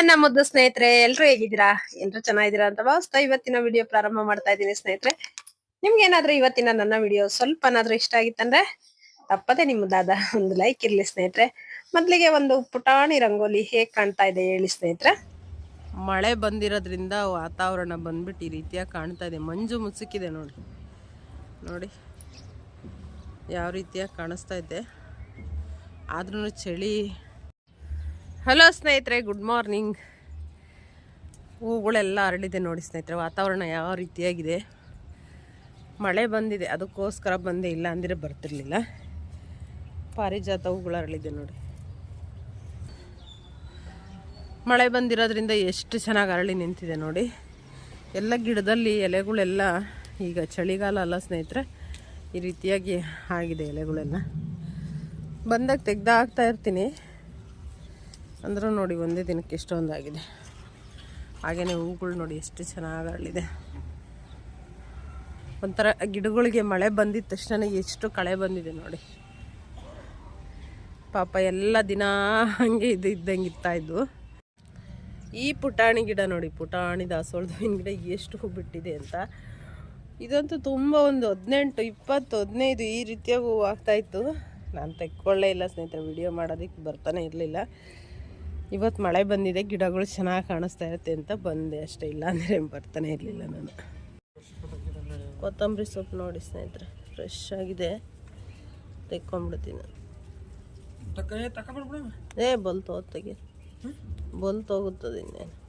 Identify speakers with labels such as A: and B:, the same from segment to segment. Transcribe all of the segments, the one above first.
A: ನನ್ನ ಮುದ್ದು ಸ್ನೇಹಿತರೆ, ಎಲ್ರು ಹೇಗಿದ್ದೀರಾ? ಎಲ್ರು ಚೆನ್ನಾಗಿದ್ದೀರಾ ಅಂತ ಭಾವಿಸ್ತಾ ಇವತ್ತಿನ ವಿಡಿಯೋ ಪ್ರಾರಂಭ ಮಾಡ್ತಾ ಇದ್ದೀನಿ ಸ್ನೇಹಿತರೆ. ನಿಮ್ಗೆ ಏನಾದ್ರೂ ಇವತ್ತಿನ ನನ್ನ ವಿಡಿಯೋ ಸ್ವಲ್ಪನಾದ್ರೂ ಇಷ್ಟ ಆಗಿತ್ತಂದ್ರೆ ತಪ್ಪದೆ ನಿಮ್ಮದಾದ ಒಂದು ಲೈಕ್ ಇರ್ಲಿ ಸ್ನೇಹಿತರೆ. ಮೊದ್ಲಿಗೆ ಒಂದು ಪುಟಾಣಿ ರಂಗೋಲಿ ಹೇಗ್ ಕಾಣ್ತಾ ಇದೆ ಹೇಳಿ ಸ್ನೇಹಿತರೆ.
B: ಮಳೆ ಬಂದಿರೋದ್ರಿಂದ ವಾತಾವರಣ ಬಂದ್ಬಿಟ್ಟು ಈ ರೀತಿಯಾಗಿ ಕಾಣ್ತಾ ಇದೆ. ಮಂಜು ಮುಸುಕಿದೆ ನೋಡಿ. ನೋಡಿ, ಯಾವ ರೀತಿಯಾಗಿ ಕಾಣಿಸ್ತಾ ಇದೆ. ಆದ್ರೂ ಚಳಿ ಹಲೋ ಸ್ನೇಹಿತರೆ, ಗುಡ್ ಮಾರ್ನಿಂಗ್. ಹೂಗಳೆಲ್ಲ ಅರಳಿದೆ ನೋಡಿ ಸ್ನೇಹಿತರೆ, ವಾತಾವರಣ ಯಾವ ರೀತಿಯಾಗಿದೆ? ಮಳೆ ಬಂದಿದೆ, ಅದಕ್ಕೋಸ್ಕರ ಬಂದೆ ಇಲ್ಲ ಅಂದರೆ ಬರ್ತಿರ್ಲಿಲ್ಲ. ಪಾರಿಜಾತ ಹೂಗಳು ಅರಳಿದೆ ನೋಡಿ. ಮಳೆ ಬಂದಿರೋದ್ರಿಂದ ಎಷ್ಟು ಚೆನ್ನಾಗಿ ಅರಳಿ ನಿಂತಿದೆ ನೋಡಿ. ಎಲ್ಲ ಗಿಡದಲ್ಲಿ ಎಲೆಗಳೆಲ್ಲ ಈಗ ಚಳಿಗಾಲ ಅಲ್ಲ ಸ್ನೇಹಿತರೆ, ಈ ರೀತಿಯಾಗಿ ಆಗಿದೆ ಎಲೆಗಳೆಲ್ಲ. ಬಂದಾಗ ತೆಗ್ದು ಹಾಕ್ತಾ ಇರ್ತೀನಿ. ಅಂದರೂ ನೋಡಿ, ಒಂದೇ ದಿನಕ್ಕೆ ಎಷ್ಟೊಂದಾಗಿದೆ. ಹಾಗೆಯೇ ಹೂಗಳು ನೋಡಿ, ಎಷ್ಟು ಚೆನ್ನಾಗಿ ಅರಳಿದೆ. ಒಂಥರ ಗಿಡಗಳಿಗೆ ಮಳೆ ಬಂದಿದ್ದ ತಕ್ಷಣ ಎಷ್ಟು ಕಳೆ ಬಂದಿದೆ ನೋಡಿ. ಪಾಪ ಎಲ್ಲ ದಿನ ಹಂಗೆ ಇದು ಇದ್ದಂಗೆ ಇರ್ತಾ ಇದ್ವು. ಈ ಪುಟಾಣಿ ಗಿಡ ನೋಡಿ, ಪುಟಾಣಿ ದಾಸವಾಳದ ಹೂವಿನ ಗಿಡ ಎಷ್ಟು ಹೂ ಬಿಟ್ಟಿದೆ ಅಂತ. ಇದಂತೂ ತುಂಬ ಒಂದು ಹದಿನೆಂಟು, ಇಪ್ಪತ್ತು, ಹದಿನೈದು ಈ ರೀತಿಯಾಗಿ ಹೂವು ಆಗ್ತಾಯಿತ್ತು ನಾನು ತೆಕ್ಕೊಳ್ಳೇ ಇಲ್ಲ ಸ್ನೇಹಿತರೆ, ವಿಡಿಯೋ ಮಾಡೋದಕ್ಕೆ ಬರ್ತಾನೆ ಇರಲಿಲ್ಲ. ಇವತ್ತು ಮಳೆ ಬಂದಿದೆ ಗಿಡಗಳು ಚೆನ್ನಾಗಿ ಕಾಣಿಸ್ತಾ ಇರುತ್ತೆ ಅಂತ ಬಂದೆ ಅಷ್ಟೇ. ಇಲ್ಲ ಅಂದರೆ ಬರ್ತಾನೆ ಇರಲಿಲ್ಲ ನಾನು. ಕೊತ್ತಂಬರಿ ಸೊಪ್ಪು ನೋಡಿ ಸ್ನೇಹಿತರೆ ಫ್ರೆಶ್ ಆಗಿದೆ. ತೆಕ್ಕೊಂಡ್ಬಿಡ್ತೀನಿ. ಏ ಬಲ್ತು ತೆಗಿ ಬಲ್ತು ಹೋಗುತ್ತದೆ ಇನ್ನೇನು.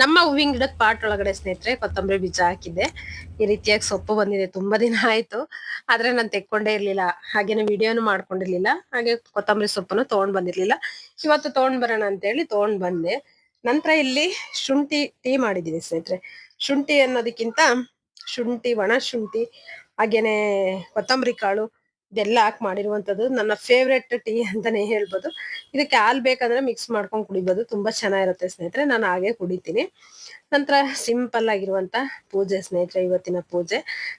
A: ನಮ್ಮ ಹೂವಿನ ಗಿಡದ ಪಾಟ್ ಒಳಗಡೆ ಸ್ನೇಹಿತರೆ ಕೊತ್ತಂಬರಿ ಬೀಜ ಹಾಕಿದ್ದೆ. ಈ ರೀತಿಯಾಗಿ ಸೊಪ್ಪು ಬಂದಿದೆ, ತುಂಬಾ ದಿನ ಆಯ್ತು. ಆದ್ರೆ ನಾನು ತೆಕ್ಕೊಂಡೇ ಇರ್ಲಿಲ್ಲ. ಹಾಗೇನೆ ವಿಡಿಯೋನು ಮಾಡ್ಕೊಂಡಿರ್ಲಿಲ್ಲ. ಹಾಗೆ ಕೊತ್ತಂಬರಿ ಸೊಪ್ಪನ್ನು ತಗೊಂಡ್ ಬಂದಿರ್ಲಿಲ್ಲ. ಇವತ್ತು ತಗೊಂಡ್ ಬರೋಣ ಅಂತ ಹೇಳಿ ತಗೊಂಡ್ ಬಂದೆ. ನಂತರ ಇಲ್ಲಿ ಶುಂಠಿ ಟೀ ಮಾಡಿದ್ದೀನಿ ಸ್ನೇಹಿತರೆ. ಶುಂಠಿ ಅನ್ನೋದಕ್ಕಿಂತ ಶುಂಠಿ, ಒಣ ಶುಂಠಿ, ಹಾಗೇನೆ ಕೊತ್ತಂಬರಿ ಕಾಳು ಇದೆಲ್ಲ ಹಾಕಿ ಮಾಡಿರುವಂತದ್ದು ನನ್ನ ಫೇವ್ರೆಟ್ ಟೀ ಅಂತಾನೆ ಹೇಳ್ಬೋದು. ಇದಕ್ಕೆ ಹಾಲು ಬೇಕಂದ್ರೆ ಮಿಕ್ಸ್ ಮಾಡ್ಕೊಂಡು ಕುಡಿಬೋದು. ತುಂಬಾ ಚೆನ್ನಾಗಿರುತ್ತೆ ಸ್ನೇಹಿತರೆ. ನಾನು ಹಾಗೆ ಕುಡಿತೀನಿ. ನಂತರ ಸಿಂಪಲ್ ಆಗಿರುವಂತ ಪೂಜೆ ಸ್ನೇಹಿತರೆ, ಇವತ್ತಿನ ಪೂಜೆ.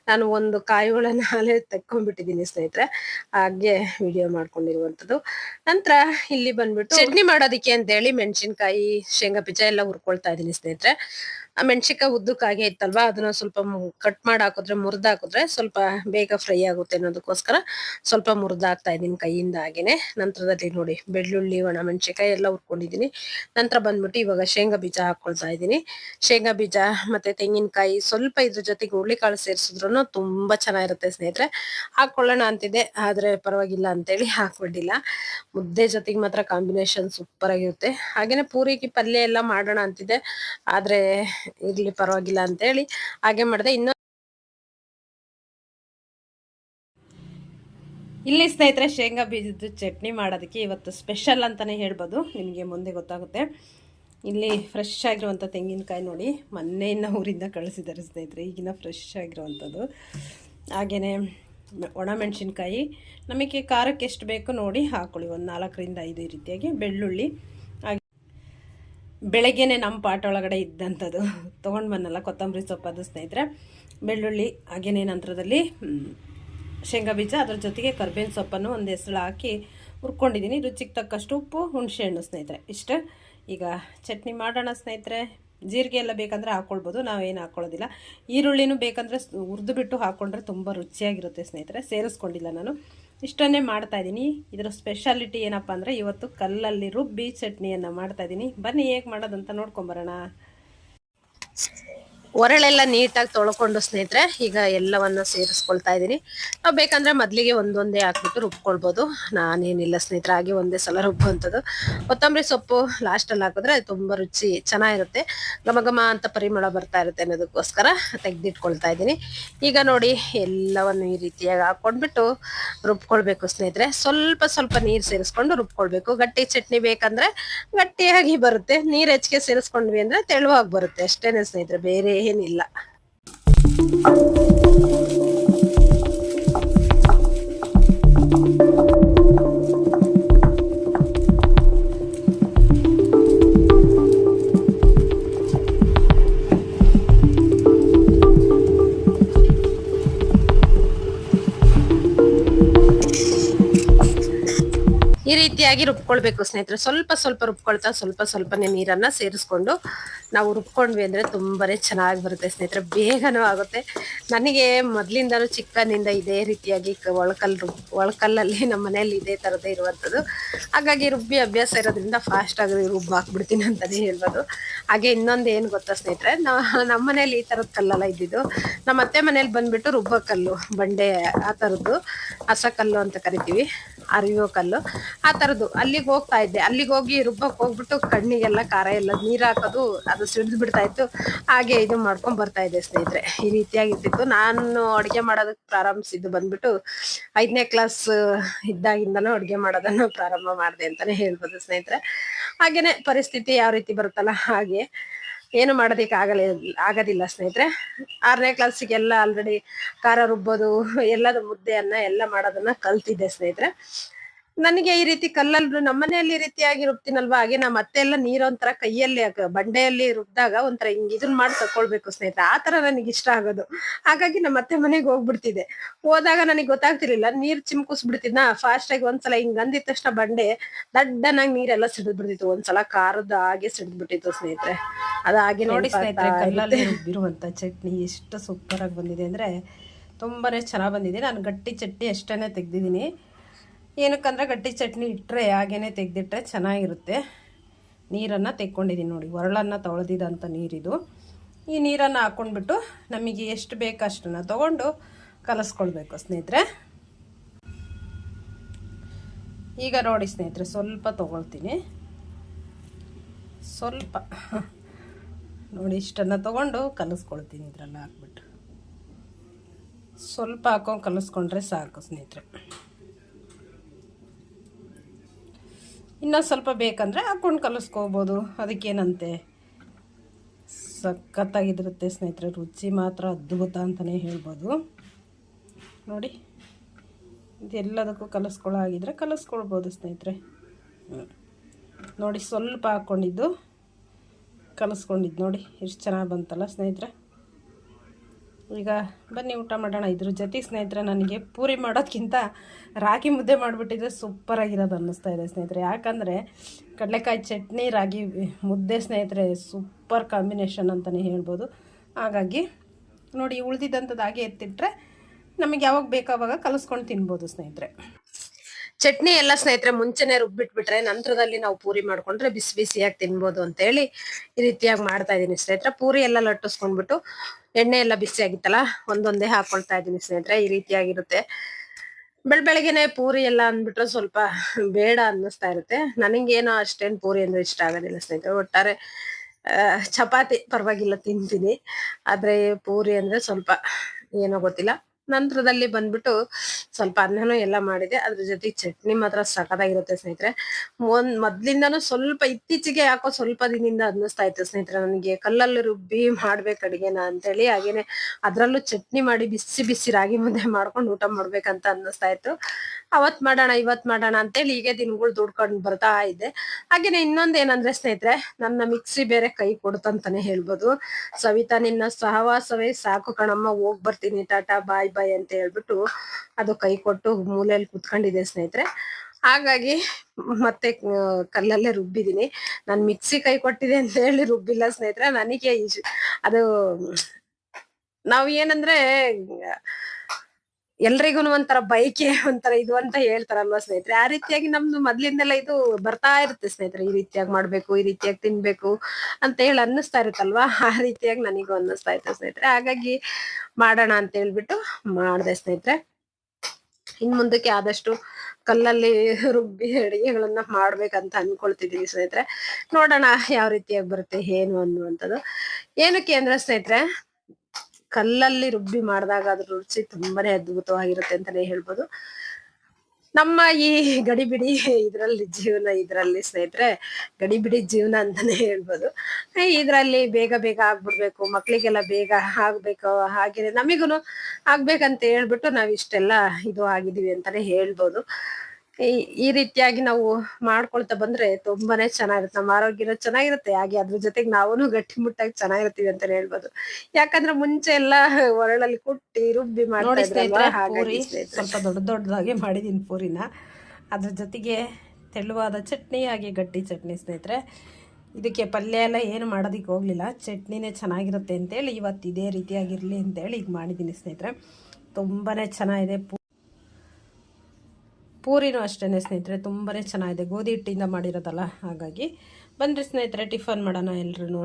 A: ನಾನು ಒಂದು ಕಾಯಿಗಳನ್ನ ಹಾಲೆ ತಕ್ಕೊಂಡ್ಬಿಟ್ಟಿದ್ದೀನಿ ಸ್ನೇಹಿತರೆ. ಹಾಗೆ ವಿಡಿಯೋ ಮಾಡ್ಕೊಂಡಿರುವಂತದ್ದು. ನಂತರ ಇಲ್ಲಿ ಬಂದ್ಬಿಟ್ಟು ಚಟ್ನಿ ಮಾಡೋದಿಕ್ಕೆ ಅಂತ ಹೇಳಿ ಮೆಣಸಿನ್ಕಾಯಿ, ಶೇಂಗಾ ಬೀಜ ಎಲ್ಲ ಹುರ್ಕೊಳ್ತಾ ಇದೀನಿ ಸ್ನೇಹಿತರೆ. ಆ ಮೆಣಸಿನ್ಕಾಯಿ ಉದ್ದಕ್ಕಾಗೆ ಇತ್ತಲ್ವಾ? ಅದನ್ನ ಸ್ವಲ್ಪ ಕಟ್ ಮಾಡಿ ಹಾಕಿದ್ರೆ ಮುರಿದ ಹಾಕಿದ್ರೆ ಸ್ವಲ್ಪ ಬೇಗ ಫ್ರೈ ಆಗುತ್ತೆ ಅನ್ನೋದಕ್ಕೋಸ್ಕರ ಸ್ವಲ್ಪ ಮುರಿದ್ ಹಾಕ್ತಾ ಇದೀನಿ ಕೈಯಿಂದ ಹಾಗೇನೆ. ನಂತರದಲ್ಲಿ ನೋಡಿ, ಬೆಳ್ಳುಳ್ಳಿ, ಒಣ ಮೆಣಸಿನ್ಕಾಯಿ ಎಲ್ಲ ಹುರ್ಕೊಂಡಿದ್ದೀನಿ. ನಂತರ ಬಂದ್ಬಿಟ್ಟು ಇವಾಗ ಶೇಂಗಾ ಬೀಜ ಹಾಕೊಳ್ತಾ ಇದ್ದೀನಿ. ಶೇಂಗಾ ಬೀಜ ಮತ್ತೆ ತೆಂಗಿನಕಾಯಿ ಸ್ವಲ್ಪ ಇದ್ರ ಜೊತೆಗೆ ಹುರುಳಿಕಾಳು ಸೇರಿಸಿದ್ರು ತುಂಬಾ ಚೆನ್ನಾಗಿರುತ್ತೆ ಸ್ನೇಹಿತರೆ. ಹಾಕೊಳ್ಳೋಣ ಅಂತಿದೆ ಆದ್ರೆ ಪರವಾಗಿಲ್ಲ ಅಂತೇಳಿ ಹಾಕ್ಬಿಟ್ಟಿಲ್ಲ ಮುದ್ದೆ ಜೊತೆಗೆ ಮಾತ್ರ ಕಾಂಬಿನೇಷನ್ ಸೂಪರ್ ಆಗಿರುತ್ತೆ. ಹಾಗೇನೆ ಪೂರಿಗೆ ಪಲ್ಯ ಎಲ್ಲ ಮಾಡೋಣ ಅಂತಿದೆ ಆದ್ರೆ ಇರ್ಲಿ ಪರವಾಗಿಲ್ಲ ಅಂತೇಳಿ ಹಾಗೆ ಮಾಡಿದೆ. ಇನ್ನೊಂದು ಇಲ್ಲಿ ಸ್ನೇಹಿತರೆ, ಶೇಂಗಾ ಬೀಜದ ಚಟ್ನಿ ಮಾಡೋದಕ್ಕೆ ಇವತ್ತು ಸ್ಪೆಷಲ್ ಅಂತಲೇ ಹೇಳ್ಬೋದು. ನಿಮಗೆ ಮುಂದೆ ಗೊತ್ತಾಗುತ್ತೆ. ಇಲ್ಲಿ ಫ್ರೆಶ್ ಆಗಿರುವಂಥ ತೆಂಗಿನಕಾಯಿ ನೋಡಿ, ಮೊನ್ನೆಯಿಂದ ಊರಿಂದ ಕಳಿಸಿದ್ದಾರೆ ಸ್ನೇಹಿತರೆ, ಈಗಿನ ಫ್ರೆಶ್ ಆಗಿರುವಂಥದ್ದು. ಹಾಗೆಯೇ ಒಣಮೆಣಸಿನ್ಕಾಯಿ ನಮಗೆ ಖಾರಕ್ಕೆ ಎಷ್ಟು ಬೇಕು ನೋಡಿ ಹಾಕೊಳ್ಳಿ. ಒಂದು ನಾಲ್ಕರಿಂದ ಐದು ರೀತಿಯಾಗಿ ಬೆಳ್ಳುಳ್ಳಿ ಬೆಳಗ್ಗೆನೆ ನಮ್ಮ ಪಾಟ್ ಒಳಗಡೆ ಇದ್ದಂಥದ್ದು. ತೊಗೊಂಡು ಬಂದಲ್ಲ ಕೊತ್ತಂಬರಿ ಸೊಪ್ಪದು ಸ್ನೇಹಿತರೆ. ಬೆಳ್ಳುಳ್ಳಿ ಹಾಗೆಯೇ ನಂತರದಲ್ಲಿ ಶೇಂಗಾ ಬೀಜ. ಅದ್ರ ಜೊತೆಗೆ ಕರ್ಬೇವಿನ ಸೊಪ್ಪನ್ನು ಒಂದು ಹೆಸಳು ಹಾಕಿ ಹುರ್ಕೊಂಡಿದ್ದೀನಿ. ರುಚಿಗೆ ತಕ್ಕಷ್ಟು ಉಪ್ಪು ಹುಣಸೆ ಹಣ್ಣು ಸ್ನೇಹಿತರೆ. ಇಷ್ಟ. ಈಗ ಚಟ್ನಿ ಮಾಡೋಣ ಸ್ನೇಹಿತರೆ. ಜೀರಿಗೆ ಎಲ್ಲ ಬೇಕಂದರೆ ಹಾಕ್ಕೊಳ್ಬೋದು ನಾವೇನು ಹಾಕ್ಕೊಳ್ಳೋದಿಲ್ಲ ಈರುಳ್ಳಿನೂ ಬೇಕಂದರೆ ಹುರಿದು ಬಿಟ್ಟು ಹಾಕ್ಕೊಂಡ್ರೆ ತುಂಬ ರುಚಿಯಾಗಿರುತ್ತೆ ಸ್ನೇಹಿತರೆ. ಸೇರಿಸ್ಕೊಂಡಿಲ್ಲ ನಾನು. ಇಷ್ಟನ್ನೇ ಮಾಡ್ತಾ ಇದ್ದೀನಿ. ಇದರ ಸ್ಪೆಷಾಲಿಟಿ ಏನಪ್ಪ ಅಂದರೆ ಇವತ್ತು ಕಲ್ಲಲ್ಲಿ ರುಬ್ಬಿ ಚಟ್ನಿಯನ್ನು ಮಾಡ್ತಾ ಇದ್ದೀನಿ. ಬನ್ನಿ ಹೇಗೆ ಮಾಡೋದಂತ ನೋಡ್ಕೊಂಬರೋಣ ಒರಳೆಲ್ಲ ನೀಟಾಗಿ ತೊಳ್ಕೊಂಡು ಸ್ನೇಹಿತರೆ, ಈಗ ಎಲ್ಲವನ್ನ ಸೇರಿಸ್ಕೊಳ್ತಾ ಇದ್ದೀನಿ. ನಾವು ಬೇಕಂದ್ರೆ ಮೊದಲಿಗೆ ಒಂದೊಂದೇ ಹಾಕ್ಬಿಟ್ಟು ರುಬ್ಕೊಳ್ಬೋದು. ನಾನೇನಿಲ್ಲ ಸ್ನೇಹಿತರೆ, ಹಾಗೆ ಒಂದೇ ಸಲ ರುಬ್ಬುವಂಥದ್ದು ಕೊತ್ತಂಬರಿ ಸೊಪ್ಪು ಲಾಸ್ಟಲ್ಲಿ ಹಾಕಿದ್ರೆ ಅದು ತುಂಬ ರುಚಿ ಚೆನ್ನಾಗಿರುತ್ತೆ. ಘಮ ಘಮ ಅಂತ ಪರಿಮಳ ಬರ್ತಾ ಇರುತ್ತೆ ಅನ್ನೋದಕ್ಕೋಸ್ಕರ ತೆಗೆದಿಟ್ಕೊಳ್ತಾ ಇದ್ದೀನಿ. ಈಗ ನೋಡಿ, ಎಲ್ಲವನ್ನು ಈ ರೀತಿಯಾಗಿ ಹಾಕ್ಕೊಂಡ್ಬಿಟ್ಟು ರುಬ್ಕೊಳ್ಬೇಕು ಸ್ನೇಹಿತರೆ. ಸ್ವಲ್ಪ ಸ್ವಲ್ಪ ನೀರು ಸೇರಿಸ್ಕೊಂಡು ರುಬ್ಕೊಳ್ಬೇಕು. ಗಟ್ಟಿ ಚಟ್ನಿ ಬೇಕಂದ್ರೆ ಗಟ್ಟಿಯಾಗಿ ಬರುತ್ತೆ. ನೀರು ಹೆಚ್ಚಿಗೆ ಸೇರಿಸ್ಕೊಂಡ್ವಿ ಅಂದ್ರೆ ತೆಳುವಾಗಿ ಬರುತ್ತೆ. ಅಷ್ಟೇನೆ ಸ್ನೇಹಿತರೆ, ಬೇರೆ ಏನಿಲ್ಲ. ರೀತಿಯಾಗಿ ರುಬ್ಕೊಳ್ಬೇಕು ಸ್ನೇಹಿತರೆ. ಸ್ವಲ್ಪ ಸ್ವಲ್ಪ ರುಬ್ಕೊಳ್ತಾ ಸ್ವಲ್ಪ ಸ್ವಲ್ಪನೇ ನೀರನ್ನ ಸೇರಿಸ್ಕೊಂಡು ನಾವು ರುಬ್ಕೊಂಡ್ವಿ ಅಂದ್ರೆ ತುಂಬಾನೇ ಚೆನ್ನಾಗಿ ಬರುತ್ತೆ ಸ್ನೇಹಿತರೆ. ಬೇಗನೂ ಆಗುತ್ತೆ. ನನಗೆ ಮೊದಲಿಂದಲೂ ಚಿಕ್ಕನಿಂದ ಇದೇ ರೀತಿಯಾಗಿ ಒಳಕಲ್ ರುಬ್, ಒಳಕಲ್ಲಲ್ಲಿ ನಮ್ಮ ಮನೆಯಲ್ಲಿ ಇದೇ ತರದೇ ಇರುವಂತದ್ದು ಹಾಗಾಗಿ ರುಬ್ಬಿ ಅಭ್ಯಾಸ ಇರೋದ್ರಿಂದ ಫಾಸ್ಟ್ ಆಗಿ ರುಬ್ಬ್ ಹಾಕ್ಬಿಡ್ತೀನಿ ಅಂತಾನೆ ಹೇಳ್ಬೋದು. ಹಾಗೆ ಇನ್ನೊಂದು ಏನು ಗೊತ್ತಾ ಸ್ನೇಹಿತರೆ? ನಮ್ಮ ಮನೇಲಿ ಈ ತರದ ಕಲ್ಲೆಲ್ಲ ಇದ್ದಿದ್ದು. ನಮ್ಮ ಅತ್ತೆ ಮನೇಲಿ ಬಂದ್ಬಿಟ್ಟು ರುಬ್ಬ ಕಲ್ಲು, ಬಂಡೆ, ಆ ಥರದ್ದು ಹಸ ಕಲ್ಲು ಅಂತ ಕರಿತೀವಿ. ಅರಿಯೋ ಕಲ್ಲು. ಆ ಥರದ್ದು ಅಲ್ಲಿಗೆ ಹೋಗ್ತಾ ಇದ್ದೆ. ಅಲ್ಲಿಗೆ ಹೋಗಿ ರುಬ್ಬಕ್ಕೆ ಹೋಗ್ಬಿಟ್ಟು ಕಣ್ಣಿಗೆಲ್ಲ ಖಾರ ಎಲ್ಲ ನೀರು ಹಾಕೋದು ಅದು ಸಿಡಿದು ಬಿಡ್ತಾ ಇತ್ತು. ಹಾಗೆ ಇದು ಮಾಡ್ಕೊಂಡ್ ಬರ್ತಾ ಇದ್ದೆ ಸ್ನೇಹಿತರೆ. ಈ ರೀತಿಯಾಗಿರ್ತಿತ್ತು. ನಾನು ಅಡುಗೆ ಮಾಡೋದಕ್ಕೆ ಪ್ರಾರಂಭಿಸಿದ್ದು ಬಂದ್ಬಿಟ್ಟು ಐದನೇ ಕ್ಲಾಸ್ ಇದ್ದಾಗಿಂದನೂ ಅಡುಗೆ ಮಾಡೋದನ್ನು ಪ್ರಾರಂಭ ಮಾಡಿದೆ ಅಂತಾನೆ ಹೇಳ್ಬೋದು ಸ್ನೇಹಿತರೆ. ಹಾಗೇನೆ ಪರಿಸ್ಥಿತಿ ಯಾವ ರೀತಿ ಬರುತ್ತಲ್ಲ ಹಾಗೆ. ಏನು ಮಾಡೋದಕ್ಕೆ ಆಗಲ್ಲ ಆಗೋದಿಲ್ಲ ಸ್ನೇಹಿತರೆ. ಆರನೇ ಕ್ಲಾಸಿಗೆಲ್ಲ ಆಲ್ರೆಡಿ ಖಾರ ರುಬ್ಬೋದು, ಎಲ್ಲದ ಮುದ್ದೆ ಅನ್ನ ಎಲ್ಲ ಮಾಡೋದನ್ನ ಕಲ್ತಿದ್ದೆ ಸ್ನೇಹಿತರೆ. ನನಗೆ ಈ ರೀತಿ ಕಲ್ಲಲ್ಲಿ ನಮ್ಮನೆಯಲ್ಲಿ ಈ ರೀತಿಯಾಗಿ ರುಬ್ತೀನಲ್ವಾ? ಹಾಗೆ ನಮ್ಮ ಅತ್ತೆ ಎಲ್ಲ ನೀರು ಒಂಥರ ಕೈಯಲ್ಲಿ ಬಂಡೆಯಲ್ಲಿ ರುಬ್ದಾಗ ಒಂಥರ ಹಿಂಗ್ ಇದನ್ ಮಾಡಿ ತಕೊಳ್ಬೇಕು ಸ್ನೇಹಿತರೆ. ಆ ತರ ನನಗೆ ಇಷ್ಟ ಆಗೋದು. ಹಾಗಾಗಿ ನಮ್ಮ ಅತ್ತೆ ಮನೆಗೆ ಹೋಗ್ಬಿಡ್ತಿದ್ದೆ. ಹೋದಾಗ ನನಗೆ ಗೊತ್ತಾಗ್ತಿರ್ಲಿಲ್ಲ. ನೀರ್ ಚಿಮ್ಕಿಸ್ಬಿಡ್ತಿದ್ನ ಫಾಸ್ಟ್ ಆಗಿ ಒಂದ್ಸಲ ಹಿಂಗ್ ಅಂದಿದ ತಕ್ಷಣ ಬಂಡೆ ದಡ್ಡನಾಗಿ ನೀರೆಲ್ಲ ಸಿಡಿದ್ ಬಿಡ್ತಿತ್ತು ಒಂದ್ಸಲ ಕಾರದ ಹಾಗೆ ಸಿಡಿದ್ ಬಿಟ್ಟಿತ್ತು ಸ್ನೇಹಿತರೆ. ಅದ ಹಾಗೆ
B: ನೋಡಿ ಸ್ನೇಹಿತರೆ. ಕಲ್ಲಲ್ಲಿ ಚಟ್ನಿ ಎಷ್ಟು ಸೂಪರ್ ಆಗಿ ಬಂದಿದೆ ಅಂದ್ರೆ ತುಂಬಾನೇ ಚೆನ್ನಾಗಿ ಬಂದಿದೆ. ನಾನು ಗಟ್ಟಿ ಚಟ್ನಿ ಅಷ್ಟೇ ತೆಗ್ದಿದ್ದೀನಿ. ಏನಕ್ಕಂದ್ರೆ ಗಟ್ಟಿ ಚಟ್ನಿ ಇಟ್ಟರೆ ಹಾಗೇ ತೆಗೆದಿಟ್ರೆ ಚೆನ್ನಾಗಿರುತ್ತೆ. ನೀರನ್ನು ತೆಕ್ಕೊಂಡಿದ್ದೀನಿ ನೋಡಿ, ಒರಳನ್ನು ತೊಳೆದಿದಂಥ ನೀರಿದು. ಈ ನೀರನ್ನು ಹಾಕ್ಕೊಂಡ್ಬಿಟ್ಟು ನಮಗೆ ಎಷ್ಟು ಬೇಕು ಅಷ್ಟನ್ನು ತೊಗೊಂಡು ಕಲಸ್ಕೊಳ್ಬೇಕು ಸ್ನೇಹಿತರೆ. ಈಗ ನೋಡಿ ಸ್ನೇಹಿತರೆ, ಸ್ವಲ್ಪ ತೊಗೊಳ್ತೀನಿ. ಸ್ವಲ್ಪ. ನೋಡಿ, ಇಷ್ಟನ್ನು ತಗೊಂಡು ಕಲಿಸ್ಕೊಳ್ತೀನಿ ಇದ್ರಲ್ಲಿ ಹಾಕ್ಬಿಟ್ಟು. ಸ್ವಲ್ಪ ಹಾಕೊಂಡು ಕಲಿಸ್ಕೊಂಡ್ರೆ ಸಾಕು ಸ್ನೇಹಿತರೆ. ಇನ್ನೂ ಸ್ವಲ್ಪ ಬೇಕಂದರೆ ಹಾಕ್ಕೊಂಡು ಕಲಿಸ್ಕೋಬೋದು. ಅದಕ್ಕೇನಂತೆ? ಸಖತ್ತಾಗಿರುತ್ತೆ ಸ್ನೇಹಿತರೆ, ರುಚಿ ಮಾತ್ರ ಅದ್ಭುತ ಅಂತಲೇ ಹೇಳ್ಬೋದು. ನೋಡಿ, ಇದೆಲ್ಲದಕ್ಕೂ ಕಲಿಸ್ಕೊಳ್ಳೋ ಆಗಿದ್ರೆ ಕಲಿಸ್ಕೊಳ್ಬೋದು ಸ್ನೇಹಿತರೆ. ನೋಡಿ, ಸ್ವಲ್ಪ ಹಾಕ್ಕೊಂಡಿದ್ದು ಕಲಿಸ್ಕೊಂಡಿದ್ದು ನೋಡಿ, ಎಷ್ಟು ಚೆನ್ನಾಗಿ ಬಂತಲ್ಲ ಸ್ನೇಹಿತರೆ. ಈಗ ಬನ್ನಿ ಊಟ ಮಾಡೋಣ. ಇದ್ರ ಜೊತೆಗೆ ಸ್ನೇಹಿತರೆ, ನನಗೆ ಪೂರಿ ಮಾಡೋದಕ್ಕಿಂತ ರಾಗಿ ಮುದ್ದೆ ಮಾಡಿಬಿಟ್ಟಿದ್ರೆ ಸೂಪರಾಗಿರೋದು ಅನ್ನಿಸ್ತಾ ಇದೆ ಸ್ನೇಹಿತರೆ. ಯಾಕಂದರೆ ಕಡಲೆಕಾಯಿ ಚಟ್ನಿ, ರಾಗಿ ಮುದ್ದೆ ಸ್ನೇಹಿತರೆ ಸೂಪರ್ ಕಾಂಬಿನೇಷನ್ ಅಂತಲೇ ಹೇಳ್ಬೋದು. ಹಾಗಾಗಿ ನೋಡಿ ಉಳಿದಿದ್ದಂಥದ್ದು ಹಾಗೆ ಎತ್ತಿಟ್ರೆ ನಮಗೆ ಯಾವಾಗ ಬೇಕಾವಾಗ ಕಲಿಸ್ಕೊಂಡು ತಿನ್ಬೋದು ಸ್ನೇಹಿತರೆ.
A: ಚಟ್ನಿ ಎಲ್ಲ ಸ್ನೇಹಿತರೆ ಮುಂಚೆನೆ ರುಬ್ಬಿಟ್ಬಿಟ್ರೆ ನಂತರದಲ್ಲಿ ನಾವು ಪೂರಿ ಮಾಡ್ಕೊಂಡ್ರೆ ಬಿಸಿ ಬಿಸಿಯಾಗಿ ತಿನ್ಬೋದು ಅಂತ ಹೇಳಿ ಈ ರೀತಿಯಾಗಿ ಮಾಡ್ತಾ ಇದ್ದೀನಿ ಸ್ನೇಹಿತರೆ. ಪೂರಿ ಎಲ್ಲ ಲಟ್ಟಿಸ್ಕೊಂಡ್ಬಿಟ್ಟು ಎಣ್ಣೆ ಎಲ್ಲ ಬಿಸಿ ಆಗಿತ್ತಲ್ಲ ಒಂದೊಂದೇ ಹಾಕೊಳ್ತಾ ಇದ್ದೀನಿ ಸ್ನೇಹಿತರೆ, ಈ ರೀತಿಯಾಗಿರುತ್ತೆ. ಬೆಳ್ ಬೆಳಗ್ಗೆನೆ ಪೂರಿ ಎಲ್ಲ ಅಂದ್ಬಿಟ್ರೆ ಸ್ವಲ್ಪ ಬೇಡ ಅನ್ನಿಸ್ತಾ ಇರುತ್ತೆ. ನನಗೇನೋ ಅಷ್ಟೇನು ಪೂರಿ ಅಂದ್ರೆ ಇಷ್ಟ ಆಗೋದಿಲ್ಲ ಸ್ನೇಹಿತರೆ. ಒಟ್ಟಾರೆ ಚಪಾತಿ ಪರವಾಗಿಲ್ಲ ತಿಂತೀನಿ. ಆದರೆ ಪೂರಿ ಅಂದ್ರೆ ಸ್ವಲ್ಪ ಏನೋ ಗೊತ್ತಿಲ್ಲ. ನಂತರದಲ್ಲಿ ಬಂದ್ಬಿಟ್ಟು ಸ್ವಲ್ಪ ಅನ್ನನು ಎಲ್ಲ ಮಾಡಿದೆ. ಅದ್ರ ಜೊತೆಗೆ ಚಟ್ನಿ ಮಾತ್ರ ಸಖತ್ತಾಗಿರುತ್ತೆ ಸ್ನೇಹಿತರೆ. ಒಂದ್ ಮೊದ್ಲಿಂದನೂ ಸ್ವಲ್ಪ ಇತ್ತೀಚೆಗೆ ಯಾಕೋ ಸ್ವಲ್ಪ ದಿನದಿಂದ ಅನ್ನಿಸ್ತಾ ಇತ್ತು ಸ್ನೇಹಿತರೆ ನನಗೆ. ಕಲ್ಲಲ್ಲಿ ರುಬ್ಬಿ ಮಾಡ್ಬೇಕು ಅಡಿಗೆನ ಅಂತೇಳಿ ಹಾಗೇನೆ ಅದ್ರಲ್ಲೂ ಚಟ್ನಿ ಮಾಡಿ ಬಿಸಿ ಬಿಸಿ ರಾಗಿ ಮುದ್ದೆ ಮಾಡ್ಕೊಂಡು ಊಟ ಮಾಡ್ಬೇಕಂತ ಅನ್ನಿಸ್ತಾ ಇತ್ತು. ಅವತ್ ಮಾಡೋಣ, ಇವತ್ ಮಾಡೋಣ ಅಂತೇಳಿ ಹೀಗೆ ದಿನಗಳು ದುಡ್ಕೊಂಡು ಬರ್ತಾ ಇದ್ದೆ. ಹಾಗೇನೆ ಇನ್ನೊಂದ್ ಏನಂದ್ರೆ ಸ್ನೇಹಿತರೆ, ನನ್ನ ಮಿಕ್ಸಿ ಬೇರೆ ಕೈ ಕೊಡ್ತಂತಾನೆ ಹೇಳ್ಬೋದು. ಸವಿತಾ ನಿನ್ನ ಸಹವಾಸವೇ ಸಾಕು ಕಣಮ್ಮ. ಹೋಗ್ ಬರ್ತೀನಿ, ಟಾಟಾ. ಬಾಯ್. ಬಾಯ್ ಅಂತ ಹೇಳ್ಬಿಟ್ಟು ಅದು ಕೈ ಕೊಟ್ಟು ಮೂಲೆಯಲ್ಲಿ ಕುತ್ಕೊಂಡಿದೆ ಸ್ನೇಹಿತರೆ. ಹಾಗಾಗಿ ಮತ್ತೆ ಕಲ್ಲಲ್ಲೇ ರುಬ್ಬಿದೀನಿ ನಾನು ಮಿಕ್ಸಿ ಕೈ ಕೊಟ್ಟಿದೆ ಅಂತ ಹೇಳಿ ರುಬ್ಬಿಲ್ಲ ಸ್ನೇಹಿತರೆ, ನನಗೆ ಅದು ನಾವ್ ಏನಂದ್ರೆ ಎಲ್ರಿಗೂ ಒಂಥರ ಬೈಕೆ ಒಂಥರ ಇದು ಅಂತ ಹೇಳ್ತಾರಲ್ವಾ ಸ್ನೇಹಿತರೆ. ಆ ರೀತಿಯಾಗಿ ನಮ್ದು ಮೊದ್ಲಿಂದೆಲ್ಲ ಇದು ಬರ್ತಾ ಇರುತ್ತೆ ಸ್ನೇಹಿತರೆ. ಈ ರೀತಿಯಾಗಿ ಮಾಡ್ಬೇಕು, ಈ ರೀತಿಯಾಗಿ ತಿನ್ಬೇಕು ಅಂತ ಹೇಳಿ ಅನ್ನಿಸ್ತಾ ಇರುತ್ತಲ್ವಾ? ಆ ರೀತಿಯಾಗಿ ನನಗೂ ಅನ್ನಿಸ್ತಾ ಇತ್ತು ಸ್ನೇಹಿತರೆ. ಹಾಗಾಗಿ ಮಾಡೋಣ ಅಂತ ಹೇಳ್ಬಿಟ್ಟು ಮಾಡ್ದೆ ಸ್ನೇಹಿತರೆ. ಇನ್ ಮುಂದಕ್ಕೆ ಆದಷ್ಟು ಕಲ್ಲಲ್ಲಿ ರುಬ್ಬಿ ಅಡಿಗೆಗಳನ್ನ ಮಾಡ್ಬೇಕಂತ ಅನ್ಕೊಳ್ತಿದೀವಿ ಸ್ನೇಹಿತರೆ. ನೋಡೋಣ ಯಾವ ರೀತಿಯಾಗಿ ಬರುತ್ತೆ, ಏನು ಅನ್ನುವಂಥದ್ದು. ಏನಕ್ಕೆ ಅಂದ್ರೆ ಸ್ನೇಹಿತರೆ ಕಲ್ಲಲ್ಲಿ ರುಬ್ಬಿ ಮಾಡಿದಾಗ ಅದ್ರ ರುಚಿ ತುಂಬಾನೇ ಅದ್ಭುತವಾಗಿರುತ್ತೆ ಅಂತಾನೆ ಹೇಳ್ಬೋದು. ನಮ್ಮ ಈ ಗಡಿಬಿಡಿ ಇದ್ರಲ್ಲಿ ಜೀವನ, ಇದ್ರಲ್ಲಿ ಸ್ನೇಹಿತರೆ, ಗಡಿಬಿಡಿ ಜೀವನ ಅಂತಾನೆ ಹೇಳ್ಬೋದು. ಇದ್ರಲ್ಲಿ ಬೇಗ ಬೇಗ ಆಗ್ಬಿಡ್ಬೇಕು, ಮಕ್ಳಿಗೆಲ್ಲ ಬೇಗ ಆಗ್ಬೇಕು ಹಾಗೆ ನಮಿಗೂನು ಆಗ್ಬೇಕಂತ ಹೇಳ್ಬಿಟ್ಟು ನಾವ್ ಇಷ್ಟೆಲ್ಲ ಇದು ಆಗಿದೀವಿ ಅಂತಾನೆ ಹೇಳ್ಬೋದು. ಈ ಈ ರೀತಿಯಾಗಿ ನಾವು ಮಾಡ್ಕೊಳ್ತಾ ಬಂದ್ರೆ ತುಂಬಾನೇ ಚೆನ್ನಾಗಿರುತ್ತೆ. ನಮ್ಮ ಆರೋಗ್ಯನ ಚೆನ್ನಾಗಿರುತ್ತೆ. ಹಾಗೆ ಅದ್ರ ಜೊತೆಗೆ ನಾವೂನು ಗಟ್ಟಿಮುಟ್ಟಾಗಿ ಚೆನ್ನಾಗಿರ್ತೀವಿ ಅಂತಾನೆ ಹೇಳ್ಬೋದು. ಯಾಕಂದ್ರೆ ಮುಂಚೆ ಎಲ್ಲ ಒರಳಲ್ಲಿ ಕುಟ್ಟಿ ರುಬ್ಬಿ ಮಾಡಿ
B: ಸ್ವಲ್ಪ ದೊಡ್ಡ ದೊಡ್ಡದಾಗಿ ಮಾಡಿದ್ದೀನಿ ಪೂರಿನ. ಅದ್ರ ಜೊತೆಗೆ ತೆಳುವಾದ ಚಟ್ನಿ ಹಾಗೆ ಗಟ್ಟಿ ಚಟ್ನಿ ಸ್ನೇಹಿತರೆ. ಇದಕ್ಕೆ ಪಲ್ಯ ಎಲ್ಲ ಏನು ಮಾಡೋದಕ್ಕೆ ಹೋಗಲಿಲ್ಲ. ಚಟ್ನಿನೇ ಚೆನ್ನಾಗಿರುತ್ತೆ ಅಂತೇಳಿ ಇವತ್ತು ಇದೇ ರೀತಿಯಾಗಿರಲಿ ಅಂತೇಳಿ ಈಗ ಮಾಡಿದ್ದೀನಿ ಸ್ನೇಹಿತರೆ. ತುಂಬಾ ಚೆನ್ನಾಗಿದೆ ಪೂರಿನೂ ಅಷ್ಟೇ ಸ್ನೇಹಿತರೆ ತುಂಬಾ ಚೆನ್ನಾಗಿದೆ. ಗೋಧಿ ಹಿಟ್ಟಿಂದ ಮಾಡಿರೋದಲ್ಲ ಹಾಗಾಗಿ. ಬಂದರೆ ಸ್ನೇಹಿತರೆ ಟಿಫನ್ ಮಾಡೋಣ ಎಲ್ರೂ